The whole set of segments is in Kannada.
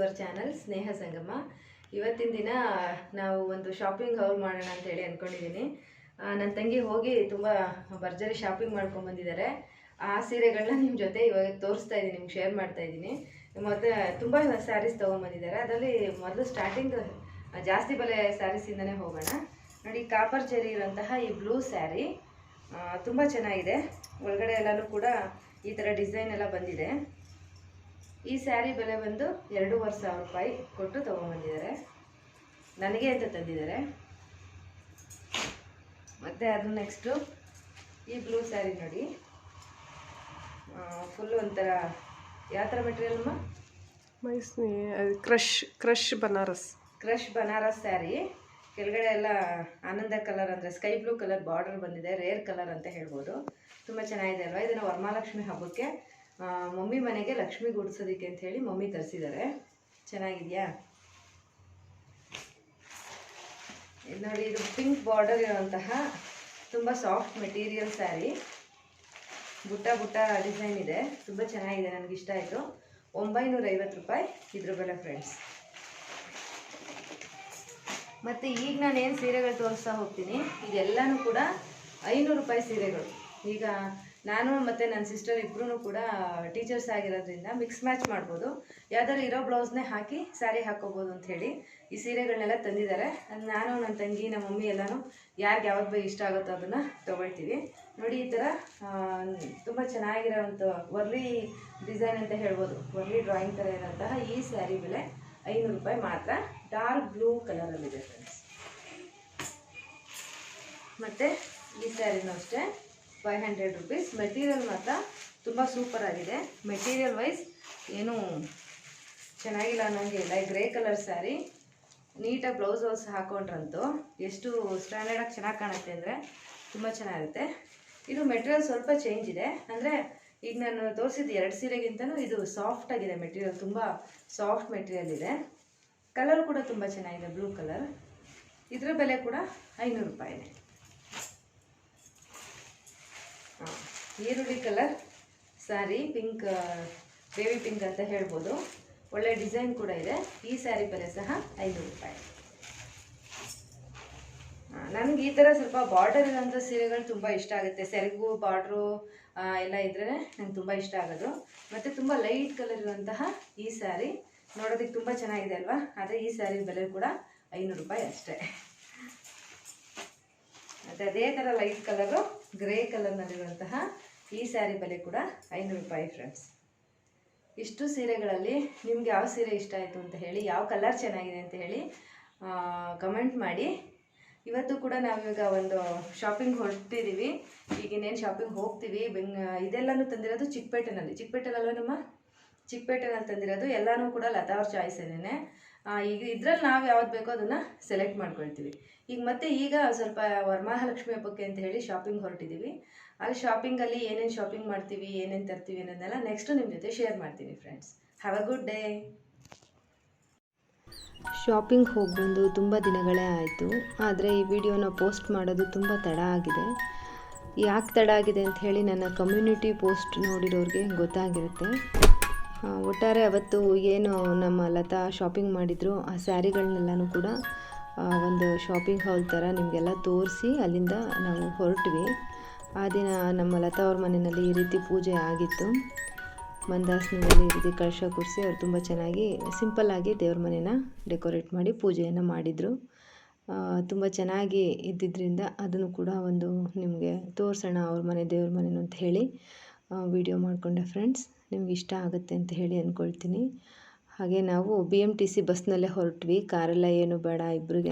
ಯುವರ್ ಚಾನಲ್ ಸ್ನೇಹ ಸಂಗಮ. ಇವತ್ತಿನ ದಿನ ನಾವು ಒಂದು ಶಾಪಿಂಗ್ ಹೌಲ್ ಮಾಡೋಣ ಅಂತೇಳಿ ಅಂದ್ಕೊಂಡಿದ್ದೀನಿ ನನ್ನ ತಂಗಿ ಹೋಗಿ ತುಂಬ ಭರ್ಜರಿ ಶಾಪಿಂಗ್ ಮಾಡ್ಕೊಂಡು ಬಂದಿದ್ದಾರೆ ಆ ಸೀರೆಗಳನ್ನ ನಿಮ್ಮ ಜೊತೆ ಇವಾಗ ತೋರಿಸ್ತಾ ಇದ್ದೀನಿ ನಿಮ್ಗೆ ಶೇರ್ ಮಾಡ್ತಾ ಇದ್ದೀನಿ ಮತ್ತೆ ತುಂಬ ಸ್ಯಾರೀಸ್ ತೊಗೊಂಬಂದಿದ್ದಾರೆ ಅದರಲ್ಲಿ ಮೊದಲು ಸ್ಟಾರ್ಟಿಂಗ್ ಜಾಸ್ತಿ ಬೆಲೆ ಸ್ಯಾರೀಸಿಂದನೇ ಹೋಗೋಣ. ನೋಡಿ ಕಾಪರ್ ಜರಿ ಇರುವಂತಹ ಈ ಬ್ಲೂ ಸ್ಯಾರಿ ತುಂಬ ಚೆನ್ನಾಗಿದೆ. ಒಳಗಡೆ ಎಲ್ಲನೂ ಕೂಡ ಈ ಥರ ಡಿಸೈನ್ ಎಲ್ಲ ಬಂದಿದೆ. ಈ ಸ್ಯಾರಿ ಬೆಲೆ ಬಂದು ಎರಡೂವರೆ ಸಾವಿರ ರೂಪಾಯಿ ಕೊಟ್ಟು ತೊಗೊಂಬಂದಿದ್ದಾರೆ ನನಗೆ ಅಂತ ತಂದಿದ್ದಾರೆ. ಮತ್ತು ಅದು ನೆಕ್ಸ್ಟು ಈ ಬ್ಲೂ ಸ್ಯಾರಿ ನೋಡಿ. ಫುಲ್ ಒಂಥರ ಯಾವ ಥರ ಮೆಟೀರಿಯಲ್ಮ ಅಮ್ಮ? Mice crush crush Banaras crush Banaras sari. ಕೆಳಗಡೆ ಎಲ್ಲ ಆನಂದ ಕಲರ್ ಅಂದರೆ ಸ್ಕೈ ಬ್ಲೂ ಕಲರ್ ಬಾರ್ಡರ್ ಬಂದಿದೆ ರೇರ್ ಕಲರ್ ಅಂತ ಹೇಳ್ಬೋದು. ತುಂಬ ಚೆನ್ನಾಗಿದೆ ಅಲ್ವಾ? ಇದನ್ನು ವರಮಹಾಲಕ್ಷ್ಮಿ ಹಬ್ಬಕ್ಕೆ ಮಮ್ಮಿ ಮನೆಗೆ ಲಕ್ಷ್ಮಿ ಗುಡಿಸೋದಕ್ಕೆ ಅಂತ ಹೇಳಿ ಮಮ್ಮಿ ತರಿಸಿದ್ದಾರೆ. ಚೆನ್ನಾಗಿದೆಯಾ? ಇದು ನೋಡಿ, ಇದು ಪಿಂಕ್ ಬಾರ್ಡರ್ ಇರುವಂತಹ ತುಂಬ ಸಾಫ್ಟ್ ಮೆಟೀರಿಯಲ್ ಸ್ಯಾರಿ ಬುಟ್ಟ ಬುಟ್ಟ ಡಿಸೈನ್ ಇದೆ. ತುಂಬ ಚೆನ್ನಾಗಿದೆ, ನನಗೆ ಇಷ್ಟ ಆಯಿತು. ಒಂಬೈನೂರ ಐವತ್ತು ರೂಪಾಯಿ ಇದ್ರ ಬೆಲೆ ಫ್ರೆಂಡ್ಸ್ ಮತ್ತು ಈಗ ನಾನು ಏನು ಸೀರೆಗಳು ತೋರಿಸ್ತಾ ಹೋಗ್ತೀನಿ, ಇದೆಲ್ಲನೂ ಕೂಡ ಐನೂರು ರೂಪಾಯಿ ಸೀರೆಗಳು. ಈಗ ನಾನು ಮತ್ತು ನನ್ನ ಸಿಸ್ಟರ್ ಇಬ್ಬರೂ ಕೂಡ ಟೀಚರ್ಸ್ ಆಗಿರೋದ್ರಿಂದ ಮಿಕ್ಸ್ ಮ್ಯಾಚ್ ಮಾಡ್ಬೋದು. ಯಾವ್ದಾದ್ರು ಇರೋ ಬ್ಲೌಸ್ನೇ ಹಾಕಿ ಸ್ಯಾರಿ ಹಾಕೋಬೋದು ಅಂತ ಹೇಳಿ ಈ ಸೀರೆಗಳನ್ನೆಲ್ಲ ತಂದಿದ್ದಾರೆ. ನಾನು ನನ್ನ ತಂಗಿ ನಮ್ಮ ಮಮ್ಮಿ ಎಲ್ಲನೂ ಯಾರಿಗೆ ಯಾವಾಗ ಬೈ ಇಷ್ಟ ಆಗುತ್ತೋ ಅದನ್ನು ತೊಗೊಳ್ತೀವಿ. ನೋಡಿ ಈ ಥರ ತುಂಬ ಚೆನ್ನಾಗಿರೋವಂಥ ವರ್ಲಿ ಡಿಸೈನ್ ಅಂತ ಹೇಳ್ಬೋದು. ವರ್ಲಿ ಡ್ರಾಯಿಂಗ್ ಥರ ಇರೋಂತಹ ಈ ಸ್ಯಾರಿ ಬೆಲೆ ಐನೂರು ರೂಪಾಯಿ ಮಾತ್ರ. ಡಾರ್ಕ್ ಬ್ಲೂ ಕಲರಲ್ಲಿದೆ ಫ್ರೆಂಡ್ಸ್ ಮತ್ತು ಈ ಸ್ಯಾರಿನೂ ಅಷ್ಟೇ. ಫೈವ್ ಹಂಡ್ರೆಡ್ ರುಪೀಸ್ ಮೆಟೀರಿಯಲ್ ಮಾತ್ರ ತುಂಬ ಸೂಪರ್ ಆಗಿದೆ. ಮೆಟೀರಿಯಲ್ ವೈಸ್ ಏನೂ ಚೆನ್ನಾಗಿಲ್ಲ ಅನ್ನೋಂಗೆ ಇಲ್ಲ. ಗ್ರೇ ಕಲರ್ ಸ್ಯಾರಿ ನೀಟಾಗಿ ಬ್ಲೌಸ್ ಹೌಸ್ ಹಾಕೊಂಡ್ರಂತೂ ಎಷ್ಟು ಸ್ಟ್ಯಾಂಡರ್ಡಾಗಿ ಚೆನ್ನಾಗಿ ಕಾಣುತ್ತೆ ಅಂದರೆ ತುಂಬ ಚೆನ್ನಾಗಿರುತ್ತೆ. ಇದು ಮೆಟೀರಿಯಲ್ ಸ್ವಲ್ಪ ಚೇಂಜ್ ಇದೆ. ಅಂದರೆ ಈಗ ನಾನು ತೋರಿಸಿದ ಎರಡು ಸೀರೆಗಿಂತನೂ ಇದು ಸಾಫ್ಟ್ ಆಗಿದೆ ಮೆಟೀರಿಯಲ್ ತುಂಬ ಸಾಫ್ಟ್ ಮೆಟೀರಿಯಲ್ ಇದೆ. ಕಲರ್ ಕೂಡ ತುಂಬ ಚೆನ್ನಾಗಿದೆ ಬ್ಲೂ ಕಲರ್ ಇದರ ಬೆಲೆ ಕೂಡ ಐನೂರು ರೂಪಾಯಿ ಈರುಳ್ಳಿ colour sari pink baby pink ಅಂತ ಹೇಳ್ಬೋದು. ಒಳ್ಳೆ ಡಿಸೈನ್ ಕೂಡ ಇದೆ. ಈ ಸ್ಯಾರಿ ಬೆಲೆ ಸಹ ಐನೂರು ರೂಪಾಯಿ. ನನಗೆ ಈ ಥರ ಸ್ವಲ್ಪ ಬಾರ್ಡರ್ ಇರೋಂಥ ಸೀರೆಗಳು ತುಂಬ ಇಷ್ಟ ಆಗುತ್ತೆ. ಸೆರಗು ಬಾರ್ಡ್ರು ಎಲ್ಲ ಇದ್ರೇ ನಂಗೆ ತುಂಬ ಇಷ್ಟ ಆಗೋದು. ಮತ್ತು ತುಂಬ ಲೈಟ್ ಕಲರ್ ಇರುವಂತಹ ಈ ಸ್ಯಾರಿ ನೋಡೋದಕ್ಕೆ ತುಂಬ ಚೆನ್ನಾಗಿದೆ ಅಲ್ವಾ? ಆದರೆ ಈ ಸ್ಯಾರಿ ಬೆಲೆ ಕೂಡ ಐನೂರು ರೂಪಾಯಿ ಅಷ್ಟೇ. ಮತ್ತು ಅದೇ ಥರ ಲೈಟ್ ಕಲರು ಗ್ರೇ ಕಲರ್ನಲ್ಲಿರುವಂತಹ ಈ ಸ್ಯಾರಿ ಬೆಲೆ ಕೂಡ ಐನೂರು ರೂಪಾಯಿ ಫ್ರೆಂಡ್ಸ್ ಇಷ್ಟು ಸೀರೆಗಳಲ್ಲಿ ನಿಮ್ಗೆ ಯಾವ ಸೀರೆ ಇಷ್ಟ ಆಯಿತು ಅಂತ ಹೇಳಿ, ಯಾವ ಕಲರ್ ಚೆನ್ನಾಗಿದೆ ಅಂತ ಹೇಳಿ ಕಮೆಂಟ್ ಮಾಡಿ. ಇವತ್ತು ಕೂಡ ನಾವೀಗ ಒಂದು ಶಾಪಿಂಗ್ ಹೊರಟಿದ್ದೀವಿ ಈಗ ಇನ್ನೇನು ಶಾಪಿಂಗ್ ಹೋಗ್ತೀವಿ. ಬೆಂಗ್, ಇದೆಲ್ಲನೂ ತಂದಿರೋದು ಚಿಕ್ಕಪೇಟೆನಲ್ಲಿ. ಚಿಕ್ಕಪೇಟೆನಲ್ವ ನಮ್ಮ? ಚಿಕ್ಕಪೇಟೆನಲ್ಲಿ ತಂದಿರೋದು. ಎಲ್ಲನೂ ಕೂಡ ಲತಾ ಚಾಯ್ಸ್ ಚಾಯ್ಸೇನೆ ಈಗ ಇದ್ರಲ್ಲಿ ನಾವು ಯಾವ್ದು ಬೇಕೋ ಅದನ್ನು ಸೆಲೆಕ್ಟ್ ಮಾಡ್ಕೊಳ್ತೀವಿ. ಈಗ ಮತ್ತೆ ಈಗ ಸ್ವಲ್ಪ ವರಮಹಾಲಕ್ಷ್ಮಿ ಹಬ್ಬಕ್ಕೆ ಅಂತ ಹೇಳಿ ಶಾಪಿಂಗ್ ಹೊರಟಿದ್ದೀವಿ ಅಲ್ಲಿ ಶಾಪಿಂಗಲ್ಲಿ ಏನೇನು ಶಾಪಿಂಗ್ ಮಾಡ್ತೀವಿ, ಏನೇನು ತರ್ತೀವಿ ಅನ್ನೋದನ್ನೆಲ್ಲ ನೆಕ್ಸ್ಟು ನಿಮ್ಮ ಜೊತೆ ಶೇರ್ ಮಾಡ್ತೀನಿ friends have a good day shopping ಹೋಗಿ ಬಂದು ತುಂಬ ದಿನಗಳೇ ಆಯಿತು. ಆದರೆ ಈ ವಿಡಿಯೋನ ಪೋಸ್ಟ್ ಮಾಡೋದು ತುಂಬ ತಡ ಆಗಿದೆ. ಯಾಕೆ ತಡ ಆಗಿದೆ ಅಂತ ಹೇಳಿ ನನ್ನ ಕಮ್ಯುನಿಟಿ ಪೋಸ್ಟ್ ನೋಡಿರೋರಿಗೆ ಗೊತ್ತಾಗಿರುತ್ತೆ. ಒಟ್ಟಾರೆ ಅವತ್ತು ಏನು ನಮ್ಮ ಲತಾ ಶಾಪಿಂಗ್ ಮಾಡಿದ್ರು, ಆ ಸ್ಯಾರಿಗಳನ್ನೆಲ್ಲನೂ ಕೂಡ ಒಂದು ಶಾಪಿಂಗ್ ಹಾಲ್ ಥರ ನಿಮಗೆಲ್ಲ ತೋರಿಸಿ ಅಲ್ಲಿಂದ ನಾವು ಹೊರಟ್ವಿ. ಆ ದಿನ ನಮ್ಮ ಲತಾ ಅವ್ರ ಮನೆಯಲ್ಲಿ ಈ ರೀತಿ ಪೂಜೆ ಆಗಿತ್ತು. ಮಂದಾಸನದಲ್ಲಿ ಈ ರೀತಿ ಕಳಶ ಕೂರಿಸಿ ಅವ್ರು ತುಂಬ ಚೆನ್ನಾಗಿ ಸಿಂಪಲ್ಲಾಗಿ ದೇವ್ರ ಮನೇನ ಡೆಕೋರೇಟ್ ಮಾಡಿ ಪೂಜೆಯನ್ನು ಮಾಡಿದರು. ತುಂಬ ಚೆನ್ನಾಗಿ ಇದ್ದಿದ್ದರಿಂದ ಅದನ್ನು ಕೂಡ ಒಂದು ನಿಮಗೆ ತೋರಿಸೋಣ ಅವ್ರ ಮನೆ, ದೇವ್ರ ಮನೇನು ಅಂತ ಹೇಳಿ. ವಿಡಿಯೋ ಮಾಡಿಕೊಂಡೆ ಫ್ರೆಂಡ್ಸ್ ನಿಮ್ಗೆ ಇಷ್ಟ ಆಗುತ್ತೆ ಅಂತ ಹೇಳಿ ಅಂದ್ಕೊಳ್ತೀನಿ ಹಾಗೆ ನಾವು ಬಿ ಎಂ ಟಿ ಸಿ ಬಸ್ನಲ್ಲೇ ಹೊರಟ್ವಿ. ಕಾರೆಲ್ಲ ಏನು ಬೇಡ ಇಬ್ಬರಿಗೆ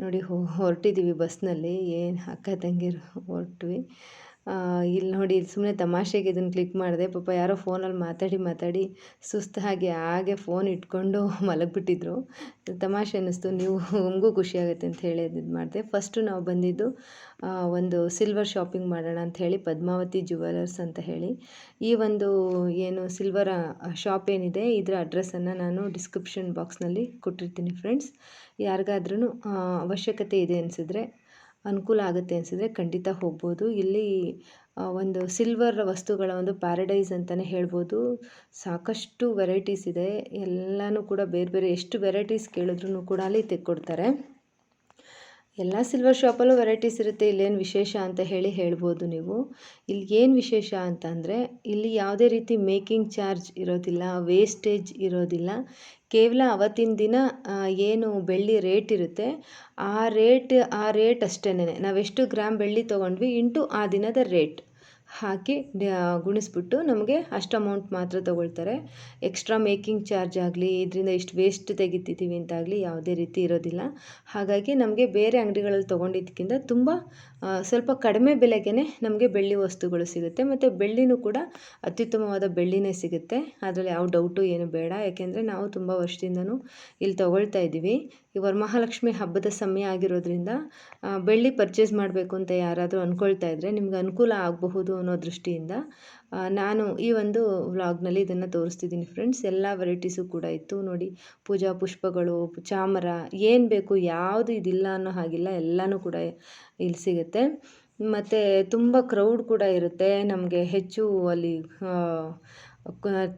ನೋಡಿ ಹೊರಟಿದ್ದೀವಿ ಬಸ್ನಲ್ಲಿ. ಏನು ಅಕ್ಕ ತಂಗಿರು ಹೊರಟ್ವಿ. ಇಲ್ಲಿ ನೋಡಿ ಸುಮ್ಮನೆ ತಮಾಷೆಗೆ ಇದನ್ನು ಕ್ಲಿಕ್ ಮಾಡಿದೆ, ಪಾಪ ಯಾರೋ ಫೋನಲ್ಲಿ ಮಾತಾಡಿ ಮಾತಾಡಿ ಸುಸ್ತಾಗಿ ಹಾಗೆ ಫೋನ್ ಇಟ್ಕೊಂಡು ಮಲಗಿಬಿಟ್ಟಿದ್ರು. ತಮಾಷೆ ಅನ್ನಿಸ್ತು, ನೀವು ನಮಗೂ ಖುಷಿ ಆಗುತ್ತೆ ಅಂತ ಹೇಳಿ ಇದು ಮಾಡಿದೆ. ಫಸ್ಟು ನಾವು ಬಂದಿದ್ದು ಒಂದು ಸಿಲ್ವರ್ ಶಾಪಿಂಗ್ ಮಾಡೋಣ ಅಂತ ಹೇಳಿ, ಪದ್ಮಾವತಿ ಜುವೆಲರ್ಸ್ ಅಂತ ಹೇಳಿ. ಈ ಒಂದು ಏನು ಸಿಲ್ವರ್ ಶಾಪ್ ಏನಿದೆ, ಇದರ ಅಡ್ರೆಸ್ಸನ್ನು ನಾನು ಡಿಸ್ಕ್ರಿಪ್ಷನ್ ಬಾಕ್ಸ್ನಲ್ಲಿ ಕೊಟ್ಟಿರ್ತೀನಿ ಫ್ರೆಂಡ್ಸ್ ಯಾರಿಗಾದ್ರೂ ಅವಶ್ಯಕತೆ ಇದೆ ಅನಿಸಿದ್ರೆ ಅನುಕೂಲ ಆಗುತ್ತೆ ಅನಿಸಿದ್ರೆ ಖಂಡಿತ ಹೋಗ್ಬೋದು. ಇಲ್ಲಿ ಒಂದು ಸಿಲ್ವರ್ ವಸ್ತುಗಳ ಒಂದು ಪ್ಯಾರಡೈಸ್ ಅಂತಲೇ ಹೇಳ್ಬೋದು. ಸಾಕಷ್ಟು ವೆರೈಟೀಸ್ ಇದೆ. ಎಲ್ಲನೂ ಕೂಡ ಬೇರೆ ಬೇರೆ ಎಷ್ಟು ವೆರೈಟೀಸ್ ಕೇಳಿದ್ರೂ ಕೂಡ ಅಲ್ಲಿ ತೆಕ್ಕೊಡ್ತಾರೆ. ಎಲ್ಲ ಸಿಲ್ವರ್ ಶಾಪಲ್ಲೂ ವೆರೈಟೀಸ್ ಇರುತ್ತೆ, ಇಲ್ಲೇನು ವಿಶೇಷ ಅಂತ ಹೇಳಿ ಹೇಳ್ಬೋದು ನೀವು. ಇಲ್ಲಿ ಏನು ವಿಶೇಷ ಅಂತಂದರೆ, ಇಲ್ಲಿ ಯಾವುದೇ ರೀತಿ ಮೇಕಿಂಗ್ ಚಾರ್ಜ್ ಇರೋದಿಲ್ಲ ವೇಸ್ಟೇಜ್ ಇರೋದಿಲ್ಲ. ಕೇವಲ ಅವತ್ತಿನ ದಿನ ಏನು ಬೆಳ್ಳಿ ರೇಟ್ ಇರುತ್ತೆ. ಆ ರೇಟ್ ಆ ರೇಟ್ ಅಷ್ಟೇನೆ ನಾವೆಷ್ಟು ಗ್ರಾಮ್ ಬೆಳ್ಳಿ ತೊಗೊಂಡ್ವಿ ಇಂಟು ಆ ದಿನದ ರೇಟ್ ಹಾಕಿ ಗುಣಿಸ್ಬಿಟ್ಟು ನಮಗೆ ಅಷ್ಟು ಅಮೌಂಟ್ ಮಾತ್ರ ತಗೊಳ್ತಾರೆ. ಎಕ್ಸ್ಟ್ರಾ ಮೇಕಿಂಗ್ ಚಾರ್ಜ್ ಆಗಲಿ, ಇದರಿಂದ ಇಷ್ಟು ವೇಸ್ಟ್ ತೆಗಿತಿದ್ದೀವಿ ಅಂತಾಗಲಿ ಯಾವುದೇ ರೀತಿ ಇರೋದಿಲ್ಲ. ಹಾಗಾಗಿ ನಮಗೆ ಬೇರೆ ಅಂಗಡಿಗಳಲ್ಲಿ ತೊಗೊಂಡಿದ್ದಕ್ಕಿಂತ ತುಂಬ ಸ್ವಲ್ಪ ಕಡಿಮೆ ಬೆಲೆಗೇ ನಮಗೆ ಬೆಳ್ಳಿ ವಸ್ತುಗಳು ಸಿಗುತ್ತೆ. ಮತ್ತು ಬೆಳ್ಳಿನೂ ಕೂಡ ಅತ್ಯುತ್ತಮವಾದ ಬೆಳ್ಳಿನೇ ಸಿಗುತ್ತೆ. ಅದರಲ್ಲಿ ಯಾವ ಡೌಟು ಏನು ಬೇಡ. ಯಾಕೆಂದರೆ ನಾವು ತುಂಬ ವರ್ಷದಿಂದನೂ ಇಲ್ಲಿ ತೊಗೊಳ್ತಾ ಇದ್ದೀವಿ. ಈ ವರಮಹಾಲಕ್ಷ್ಮಿ ಹಬ್ಬದ ಸಮಯ ಆಗಿರೋದ್ರಿಂದ ಬೆಳ್ಳಿ ಪರ್ಚೇಸ್ ಮಾಡಬೇಕು ಅಂತ ಯಾರಾದರೂ ಅಂದ್ಕೊಳ್ತಾ ಇದ್ದರೆ ನಿಮ್ಗೆ ಅನುಕೂಲ ಆಗಬಹುದು ಅನ್ನೋ ದೃಷ್ಟಿಯಿಂದ ನಾನು ಈ ಒಂದು ವ್ಲಾಗ್ನಲ್ಲಿ ಇದನ್ನು ತೋರಿಸ್ತಿದ್ದೀನಿ ಫ್ರೆಂಡ್ಸ್. ಎಲ್ಲ ವೆರೈಟೀಸು ಕೂಡ ಇತ್ತು. ನೋಡಿ, ಪೂಜಾ ಪುಷ್ಪಗಳು, ಚಾಮರ, ಏನು ಬೇಕು ಯಾವುದು ಇದಿಲ್ಲ ಅನ್ನೋ ಹಾಗಿಲ್ಲ, ಎಲ್ಲನೂ ಕೂಡ ಇಲ್ಲಿ ಸಿಗುತ್ತೆ. ಮತ್ತು ತುಂಬ ಕ್ರೌಡ್ ಕೂಡ ಇರುತ್ತೆ. ನಮಗೆ ಹೆಚ್ಚು ಅಲ್ಲಿ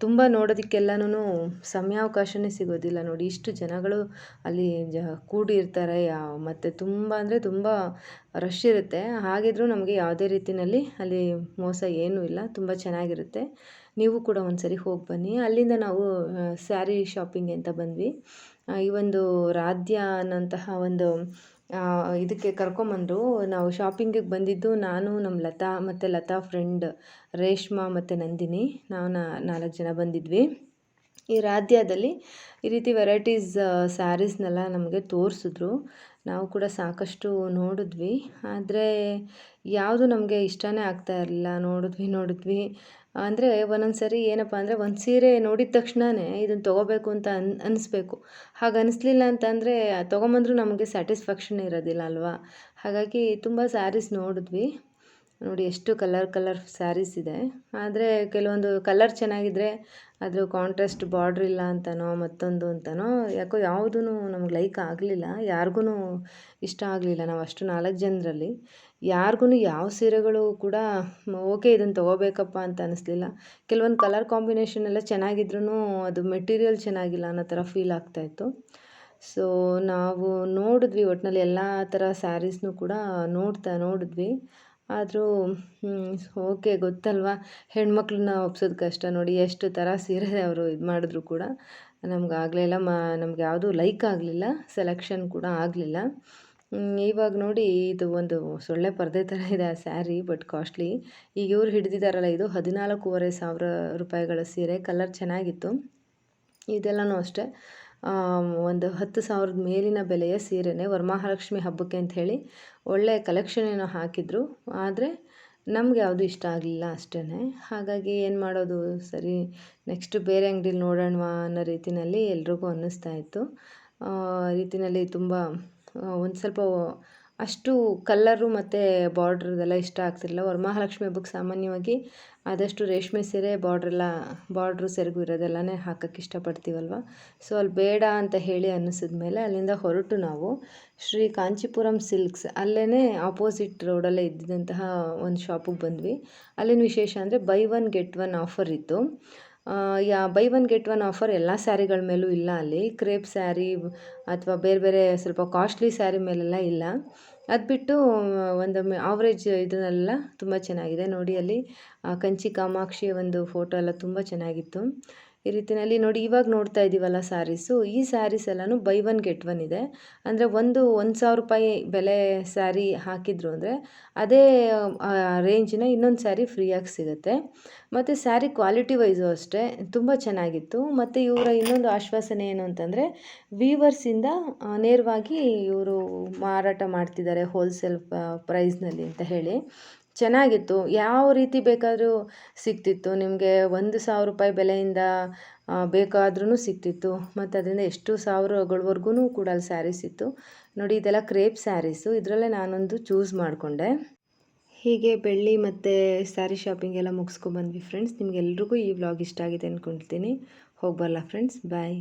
ತುಂಬ ನೋಡೋದಕ್ಕೆಲ್ಲನೂ ಸಮಯಾವಕಾಶನೇ ಸಿಗೋದಿಲ್ಲ ನೋಡಿ. ಇಷ್ಟು ಜನಗಳು ಅಲ್ಲಿ ಜ, ಕೂಡಿರ್ತಾರೆ ಯಾವ ಮತ್ತು ತುಂಬ ಅಂದರೆ ತುಂಬ ರಶ್ ಇರುತ್ತೆ. ಹಾಗಿದ್ದರೂ ನಮಗೆ ಯಾವುದೇ ರೀತಿಯಲ್ಲಿ ಅಲ್ಲಿ ಮೋಸ ಏನೂ ಇಲ್ಲ, ತುಂಬ ಚೆನ್ನಾಗಿರುತ್ತೆ. ನೀವು ಕೂಡ ಒಂದ್ಸರಿ ಹೋಗಿ ಬನ್ನಿ. ಅಲ್ಲಿಂದ ನಾವು ಸ್ಯಾರಿ ಶಾಪಿಂಗ್ ಅಂತ ಬಂದ್ವಿ. ಈ ಒಂದು ರಾಧ್ಯ ಅನ್ನೋಂತಹ ಒಂದು ಇದಕ್ಕೆ ಕರ್ಕೊಂಬಂದರು. ನಾವು ಶಾಪಿಂಗಿಗೆ ಬಂದಿದ್ದು ನಾನು ನಮ್ಮ ಲತಾ ಮತ್ತು ಲತಾ ಫ್ರೆಂಡ್ ರೇಷ್ಮಾ ಮತ್ತು ನಂದಿನಿ. ನಾವು ನಾಲ್ಕು ಜನ ಬಂದಿದ್ವಿ. ಈ ರಾಧ್ಯದಲ್ಲಿ ಈ ರೀತಿ ವೆರೈಟೀಸ್ ಸ್ಯಾರೀಸ್ನೆಲ್ಲ ನಮಗೆ ತೋರಿಸಿದ್ರು. ನಾವು ಕೂಡ ಸಾಕಷ್ಟು ನೋಡಿದ್ವಿ. ಆದರೆ ಯಾವುದು ನಮಗೆ ಇಷ್ಟನೇ ಆಗ್ತಾ ಇರಲಿಲ್ಲ. ನೋಡಿದ್ವಿ ನೋಡಿದ್ವಿ. ಅಂದರೆ ಒಂದೊಂದು ಸರಿ ಏನಪ್ಪ ಅಂದರೆ ಒಂದು ಸೀರೆ ನೋಡಿದ ತಕ್ಷಣವೇ ಇದನ್ನು ತೊಗೋಬೇಕು ಅಂತ ಅನ್ ಅನ್ನಿಸ್ಬೇಕು ಹಾಗೆ ಅನ್ನಿಸ್ಲಿಲ್ಲ ಅಂತಂದರೆ ತೊಗೊಂಬಂದ್ರೂ ನಮಗೆ ಸ್ಯಾಟಿಸ್ಫ್ಯಾಕ್ಷನ್ ಇರೋದಿಲ್ಲ ಅಲ್ವಾ? ಹಾಗಾಗಿ ತುಂಬ ಸ್ಯಾರೀಸ್ ನೋಡಿದ್ವಿ. ನೋಡಿ ಎಷ್ಟು ಕಲರ್ ಕಲರ್ ಸ್ಯಾರೀಸ್ ಇದೆ. ಆದರೆ ಕೆಲವೊಂದು ಕಲರ್ ಚೆನ್ನಾಗಿದ್ರೆ ಅದರ ಕಾಂಟ್ರಾಸ್ಟ್ ಬಾರ್ಡ್ರ್ ಇಲ್ಲ ಅಂತನೋ ಮತ್ತೊಂದು ಅಂತನೋ ಯಾಕೋ ಯಾವುದೂ ನಮ್ಗೆ ಲೈಕ್ ಆಗಲಿಲ್ಲ. ಯಾರಿಗೂ ಇಷ್ಟ ಆಗಲಿಲ್ಲ ನಾವು ಅಷ್ಟು ನಾಲ್ಕು ಜನರಲ್ಲಿ. ಯಾರಿಗೂ ಯಾವ ಸೀರೆಗಳು ಕೂಡ ಓಕೆ ಇದನ್ನು ತೊಗೋಬೇಕಪ್ಪ ಅಂತ ಅನ್ನಿಸ್ಲಿಲ್ಲ ಕೆಲವೊಂದು ಕಲರ್ ಕಾಂಬಿನೇಷನ್ ಎಲ್ಲ ಚೆನ್ನಾಗಿದ್ರೂ ಅದು ಮೆಟೀರಿಯಲ್ ಚೆನ್ನಾಗಿಲ್ಲ ಅನ್ನೋ ಥರ ಫೀಲ್ ಆಗ್ತಾಯಿತ್ತು ಸೊ ನಾವು ನೋಡಿದ್ವಿ ಒಟ್ಟಿನಲ್ಲಿ ಎಲ್ಲ ಥರ ಸ್ಯಾರೀಸ್ನೂ ಕೂಡ ನೋಡ್ತಾ ನೋಡಿದ್ವಿ. ಆದರೂ ಓಕೆ ಗೊತ್ತಲ್ವಾ? ಹೆಣ್ಮಕ್ಳನ್ನ ಒಪ್ಸೋದು ಕಷ್ಟ ನೋಡಿ ಎಷ್ಟು ಥರ ಸೀರೆ ಅವರು ಇದು ಮಾಡಿದ್ರು ಕೂಡ. ನಮ್ಗೆ ಆಗಲಿಲ್ಲ ಮಾ, ನಮ್ಗೆ ಯಾವುದೂ ಲೈಕ್ ಆಗಲಿಲ್ಲ ಸೆಲೆಕ್ಷನ್ ಕೂಡ ಆಗಲಿಲ್ಲ. ಇವಾಗ ನೋಡಿ ಇದು ಒಂದು ಸೊಳ್ಳೆ ಪರದೆ ಥರ ಇದೆ ಆ ಸ್ಯಾರಿ, ಬಟ್ ಕಾಸ್ಟ್ಲಿ ಈಗ ಇವ್ರು ಹಿಡ್ದಿದ್ದಾರಲ್ಲ ಇದು ಹದಿನಾಲ್ಕೂವರೆ ಸಾವಿರ ರೂಪಾಯಿಗಳ ಸೀರೆ ಕಲರ್ ಚೆನ್ನಾಗಿತ್ತು. ಇದೆಲ್ಲನೂ ಅಷ್ಟೇ. ಒಂದು ಹತ್ತು ಸಾವಿರದ ಮೇಲಿನ ಬೆಲೆಯ ಸೀರೆನೇ ವರಮಹಾಲಕ್ಷ್ಮಿ ಹಬ್ಬಕ್ಕೆ ಅಂತ ಹೇಳಿ ಒಳ್ಳೆಯ ಕಲೆಕ್ಷನ್ ಏನೋ ಹಾಕಿದ್ರು. ಆದರೆ ನಮ್ಗೆ ಯಾವುದು ಇಷ್ಟ ಆಗಲಿಲ್ಲ ಅಷ್ಟೇ ಹಾಗಾಗಿ ಏನು ಮಾಡೋದು? ಸರಿ ನೆಕ್ಸ್ಟ್ ಬೇರೆ ಅಂಗಡಿಲಿ ನೋಡೋಣವಾ ಅನ್ನೋ ರೀತಿಯಲ್ಲಿ ಎಲ್ರಿಗೂ ಅನ್ನಿಸ್ತಾ ಇತ್ತು. ರೀತಿಯಲ್ಲಿ ತುಂಬ ಒಂದು ಸ್ವಲ್ಪ ಅಷ್ಟು ಕಲ್ಲರು ಮತ್ತು ಬಾರ್ಡ್ರದೆಲ್ಲ ಇಷ್ಟ ಆಗ್ತಿರಲಿಲ್ಲ. ವರಮಹಾಲಕ್ಷ್ಮಿ ಹಬ್ಬಕ್ಕೆ ಸಾಮಾನ್ಯವಾಗಿ ಆದಷ್ಟು ರೇಷ್ಮೆ ಸೀರೆ ಬಾರ್ಡ್ರೆಲ್ಲ ಬಾರ್ಡ್ರು ಸೆರಗು ಇರೋದೆಲ್ಲನೇ ಹಾಕೋಕ್ಕೆ ಇಷ್ಟಪಡ್ತೀವಲ್ವ? ಸೊ ಅಲ್ಲಿ ಬೇಡ ಅಂತ ಹೇಳಿ ಅನ್ನಿಸಿದ ಮೇಲೆ ಅಲ್ಲಿಂದ ಹೊರಟು ನಾವು ಶ್ರೀ ಕಾಂಚಿಪುರಂ ಸಿಲ್ಕ್ಸ್. ಅಲ್ಲೇ ಆಪೋಸಿಟ್ ರೋಡಲ್ಲೇ ಇದ್ದಿದ್ದಂತಹ ಒಂದು ಶಾಪಿಗೆ ಬಂದ್ವಿ. ಅಲ್ಲಿನ ವಿಶೇಷ ಅಂದರೆ buy one get one offer ಇತ್ತು. ಯಾ buy one get one offer ಎಲ್ಲ ಸ್ಯಾರಿಗಳ ಮೇಲೂ ಇಲ್ಲ ಅಲ್ಲಿ. ಕ್ರೇಪ್ ಸ್ಯಾರಿ ಅಥವಾ ಬೇರೆ ಬೇರೆ ಸ್ವಲ್ಪ ಕಾಸ್ಟ್ಲಿ ಸ್ಯಾರಿ ಮೇಲೆಲ್ಲ ಇಲ್ಲ. ಅದು ಬಿಟ್ಟು ಒಂದು ಆವ್ರೇಜ್ ಇದನ್ನೆಲ್ಲ ತುಂಬ ಚೆನ್ನಾಗಿದೆ. ನೋಡಿ ಅಲ್ಲಿ ಕಂಚಿ ಕಾಮಾಕ್ಷಿಯ ಒಂದು ಫೋಟೋ ಎಲ್ಲ ತುಂಬ ಚೆನ್ನಾಗಿತ್ತು. ಈ ರೀತಿಯಲ್ಲಿ ನೋಡಿ, ಇವಾಗ ನೋಡ್ತಾ ಇದ್ದೀವಲ್ಲ ಸ್ಯಾರೀಸು ಈ ಸ್ಯಾರೀಸ್ ಎಲ್ಲನೂ ಬೈ ಒನ್ ಗೆಟ್ ಒನ್ ಇದೆ. ಅಂದರೆ ಒಂದು ಒಂದು ಸಾವಿರ ರೂಪಾಯಿ ಬೆಲೆ ಸ್ಯಾರಿ ಹಾಕಿದ್ರು ಅಂದರೆ ಅದೇ ರೇಂಜಿನ ಇನ್ನೊಂದು ಸ್ಯಾರಿ ಫ್ರೀಯಾಗಿ ಸಿಗುತ್ತೆ. ಮತ್ತು ಸ್ಯಾರಿ ಕ್ವಾಲಿಟಿ ವೈಸು ಅಷ್ಟೇ, ತುಂಬ ಚೆನ್ನಾಗಿತ್ತು. ಮತ್ತು ಇವರ ಇನ್ನೊಂದು ಆಶ್ವಾಸನೆ ಏನು ಅಂತಂದರೆ ವೀವರ್ಸಿಂದ ನೇರವಾಗಿ ಇವರು ಮಾರಾಟ ಮಾಡ್ತಿದ್ದಾರೆ ಹೋಲ್ಸೇಲ್ ಪ್ರೈಸ್ನಲ್ಲಿ ಅಂತ ಹೇಳಿ. ಚೆನ್ನಾಗಿತ್ತು. ಯಾವ ರೀತಿ ಬೇಕಾದರೂ ಸಿಗ್ತಿತ್ತು. ನಿಮಗೆ ಒಂದು ಸಾವಿರ ರೂಪಾಯಿ ಬೆಲೆಯಿಂದ ಬೇಕಾದ್ರೂ ಸಿಗ್ತಿತ್ತು. ಮತ್ತು ಅದರಿಂದ ಎಷ್ಟು ಸಾವಿರಗಳವರೆಗೂ ಕೂಡ ಅಲ್ಲಿ ಸ್ಯಾರೀಸ್ ಇತ್ತು. ನೋಡಿ, ಇದೆಲ್ಲ ಕ್ರೇಪ್ ಸ್ಯಾರೀಸು ಇದರಲ್ಲೇ ನಾನೊಂದು ಚೂಸ್ ಮಾಡಿಕೊಂಡೆ. ಹೀಗೆ ಬೆಳ್ಳಿ ಮತ್ತು ಸ್ಯಾರಿ ಶಾಪಿಂಗ್ ಎಲ್ಲ ಮುಗಿಸ್ಕೊಂಡ್ಬಂದ್ವಿ ಫ್ರೆಂಡ್ಸ್ ನಿಮಗೆಲ್ರಿಗೂ ಈ ವ್ಲಾಗ್ ಇಷ್ಟ ಆಗಿದೆ ಅಂದ್ಕೊಳ್ತೀನಿ ಹೋಗಿ ಬರಲ್ಲ ಫ್ರೆಂಡ್ಸ್ ಬಾಯ್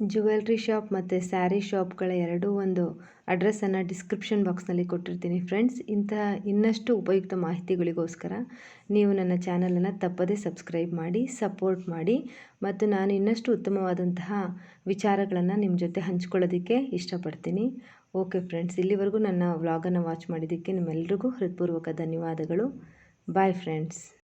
ಜುವೆಲ್ರಿ ಶಾಪ್ ಮತ್ತು ಸ್ಯಾರಿ ಶಾಪ್ಗಳ ಎರಡೂ ಒಂದು ಅಡ್ರೆಸ್ಸನ್ನು ಡಿಸ್ಕ್ರಿಪ್ಷನ್ ಬಾಕ್ಸ್ನಲ್ಲಿ ಕೊಟ್ಟಿರ್ತೀನಿ ಫ್ರೆಂಡ್ಸ್ ಇಂತಹ ಇನ್ನಷ್ಟು ಉಪಯುಕ್ತ ಮಾಹಿತಿಗಳಿಗೋಸ್ಕರ ನೀವು ನನ್ನ ಚಾನಲನ್ನು ತಪ್ಪದೇ ಸಬ್ಸ್ಕ್ರೈಬ್ ಮಾಡಿ ಸಪೋರ್ಟ್ ಮಾಡಿ ಮತ್ತು ನಾನು ಇನ್ನಷ್ಟು ಉತ್ತಮವಾದಂತಹ ವಿಚಾರಗಳನ್ನು ನಿಮ್ಮ ಜೊತೆ ಹಂಚ್ಕೊಳ್ಳೋದಕ್ಕೆ ಇಷ್ಟಪಡ್ತೀನಿ. ಓಕೆ ಫ್ರೆಂಡ್ಸ್ ಇಲ್ಲಿವರೆಗೂ ನನ್ನ ವ್ಲಾಗನ್ನು ವಾಚ್ ಮಾಡಿದ್ದಕ್ಕೆ ನಿಮ್ಮೆಲ್ಲರಿಗೂ ಹೃತ್ಪೂರ್ವಕ ಧನ್ಯವಾದಗಳು. Bye friends